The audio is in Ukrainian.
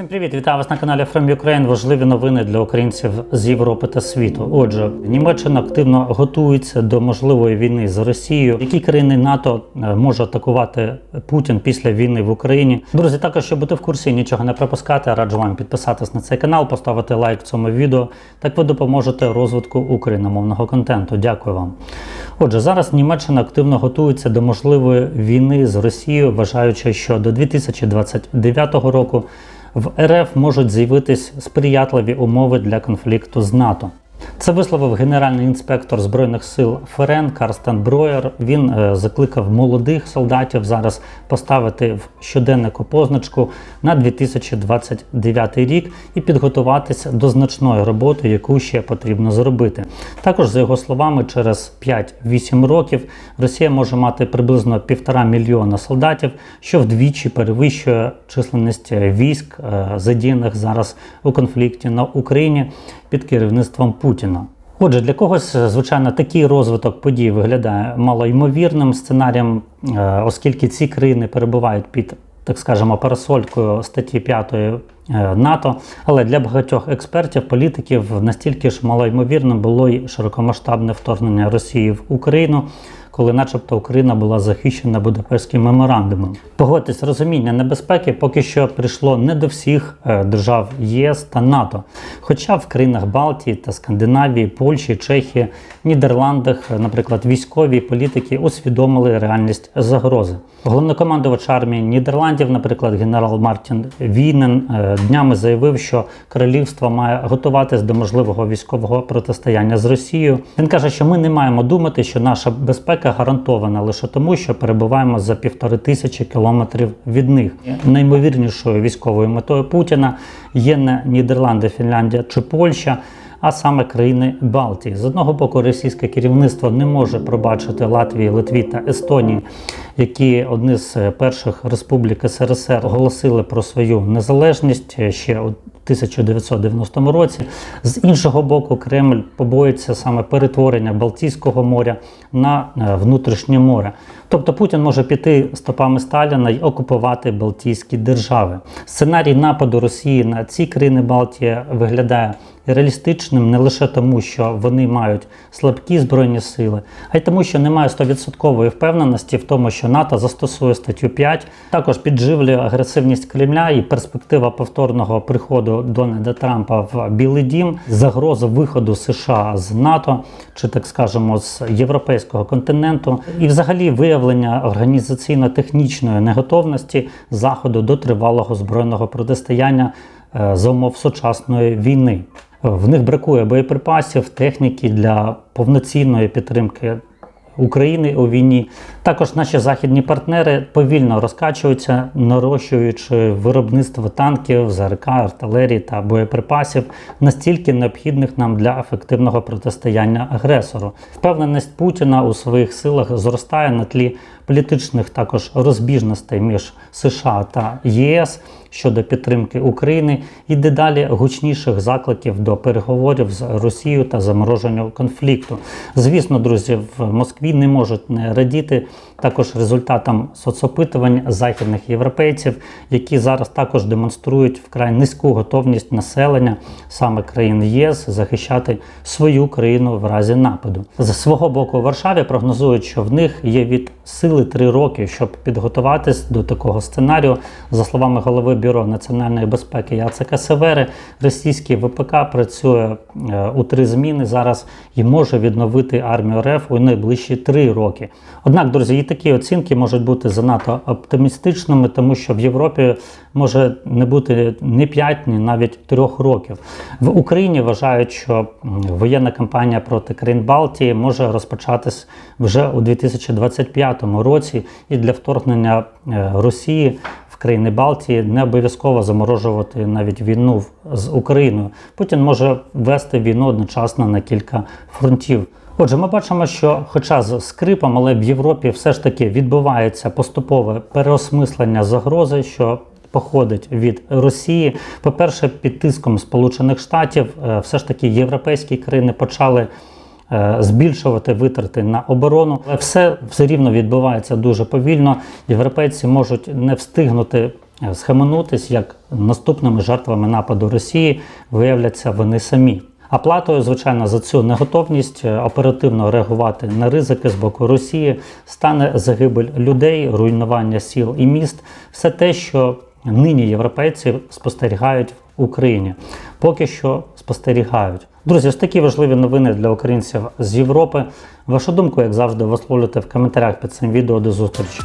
Всім привіт, вітаю вас на каналі From Ukraine. Важливі новини для українців з Європи та світу. Отже, Німеччина активно готується до можливої війни з Росією. Які країни НАТО е, може атакувати Путін після війни в Україні? Друзі, також щоб бути в курсі, нічого не пропускати. Раджу вам підписатись на цей канал, поставити лайк цьому відео. Так ви допоможете розвитку україномовного контенту. Дякую вам. Отже, зараз Німеччина активно готується до можливої війни з Росією, вважаючи, що до 2029 року в РФ можуть з'явитись сприятливі умови для конфлікту з НАТО. Це висловив генеральний інспектор збройних сил ФРН Карстен Броєр. Він е, закликав молодих солдатів зараз поставити в щоденнику позначку на 2029 рік і підготуватися до значної роботи, яку ще потрібно зробити. Також, за його словами, через 5-8 років Росія може мати приблизно півтора мільйона солдатів, що вдвічі перевищує численність військ, е, задіяних зараз у конфлікті на Україні під керівництвом Путіна. Отже, для когось, звичайно, такий розвиток подій виглядає малоймовірним сценарієм, е, оскільки ці країни перебувають під, так скажемо, парасолькою статті 5 е, НАТО. Але для багатьох експертів, політиків настільки ж малоймовірним було й широкомасштабне вторгнення Росії в Україну. Коли, начебто, Україна була захищена Будапештським меморандумом, погодьтесь, розуміння небезпеки поки що прийшло не до всіх е, держав ЄС та НАТО. Хоча в країнах Балтії та Скандинавії, Польщі, Чехії, Нідерландах, е, наприклад, військові політики усвідомили реальність загрози. Головнокомандувач армії Нідерландів, наприклад, генерал Мартін Війнен, е, днями заявив, що королівство має готуватись до можливого військового протистояння з Росією. Він каже, що ми не маємо думати, що наша безпека гарантована лише тому, що перебуваємо за півтори тисячі кілометрів від них. Наймовірнішою військовою метою Путіна є не Нідерланди, Фінляндія чи Польща. А саме країни Балтії з одного боку, російське керівництво не може пробачити Латвії, Литві та Естонії, які одні з перших республік СРСР оголосили про свою незалежність ще 1990 році. З іншого боку, Кремль побоїться саме перетворення Балтійського моря на е, внутрішнє море. Тобто Путін може піти стопами Сталіна й окупувати Балтійські держави. Сценарій нападу Росії на ці країни Балтії виглядає реалістичним не лише тому, що вони мають слабкі збройні сили, а й тому, що немає 100% впевненості в тому, що НАТО застосує статтю 5. Також підживлює агресивність Кремля і перспектива повторного приходу Дональда Трампа в Білий Дім, загроза виходу США з НАТО чи так скажемо з європейського континенту, і взагалі виявлення організаційно-технічної неготовності заходу до тривалого збройного протистояння е, за умов сучасної війни. В них бракує боєприпасів, техніки для повноцінної підтримки України у війні. Також наші західні партнери повільно розкачуються, нарощуючи виробництво танків, ЗРК, артилерії та боєприпасів, настільки необхідних нам для ефективного протистояння агресору. Впевненість Путіна у своїх силах зростає на тлі політичних також розбіжностей між США та ЄС щодо підтримки України і дедалі гучніших закликів до переговорів з Росією та замороження конфлікту. Звісно, друзі, в Москві не можуть не радіти також результатам соцопитувань західних європейців, які зараз також демонструють вкрай низьку готовність населення саме країн ЄС захищати свою країну в разі нападу. З свого боку, у Варшаві прогнозують, що в них є від сили три роки, щоб підготуватись до такого сценарію. За словами голови бюро національної безпеки Яцека Севери, російський ВПК працює е, у три зміни зараз і може відновити армію РФ у найближчі три роки. Однак, друзі, і такі оцінки можуть бути занадто оптимістичними, тому що в Європі може не бути ні 5, ні навіть 3 років. В Україні вважають, що воєнна кампанія проти країн Балтії може розпочатись вже у 2025 році, і для вторгнення е, Росії країни Балтії не обов'язково заморожувати навіть війну з Україною. Путін може вести війну одночасно на кілька фронтів. Отже, ми бачимо, що, хоча з скрипом, але в Європі все ж таки відбувається поступове переосмислення загрози, що походить від Росії. По-перше, під тиском Сполучених Штатів, е, все ж таки європейські країни почали збільшувати витрати на оборону. Але все все рівно відбувається дуже повільно. Європейці можуть не встигнути е, схаменутись, як наступними жертвами нападу Росії виявляться вони самі. А платою, звичайно, за цю неготовність е, оперативно реагувати на ризики з боку Росії стане загибель людей, руйнування сіл і міст, все те, що нині європейці спостерігають в Україні. Поки що спостерігають. Друзі, ось такі важливі новини для українців з Європи. Вашу думку, як завжди, висловлюйте в коментарях під цим відео. До зустрічі.